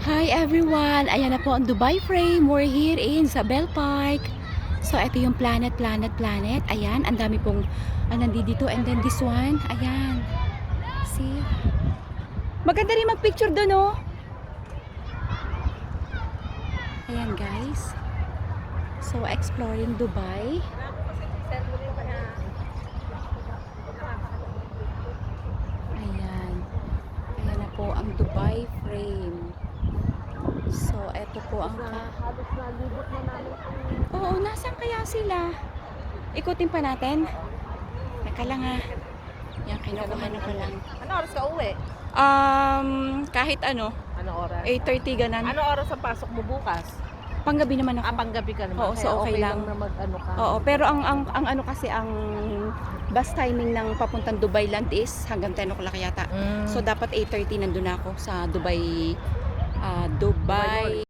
Hi everyone! Ayan na po ang Dubai Frame. We're here in Sabel Park. So, ito yung Planet, Planet, Planet. Ayan, ang dami pong ah, nandito. And then this one, ayan. See? Maganda rin mag-picture doon, oh. Ayan, guys. So, exploring Dubai. Ayan. Ayan na po ang Dubai Frame. So, eto po ang... Na ang Oo, nasan kaya sila? Ikutin pa natin. Teka lang ha. Yan, kinukuha na ko lang. Ano oras ka uwi? Um, kahit ano, Ano oras? 8.30 ganan. Ano oras ang pasok mo bukas? Panggabi naman Ah, ako. panggabi ka naman. Oo, so Kaya okay lang. na mag ano ka. Oo, pero ang, ang, ang ano kasi, ang bus timing ng papuntang Dubai land is hanggang 10 o'clock yata. Mm. So, dapat 8.30 nandun ako sa Dubai, ah, Dubai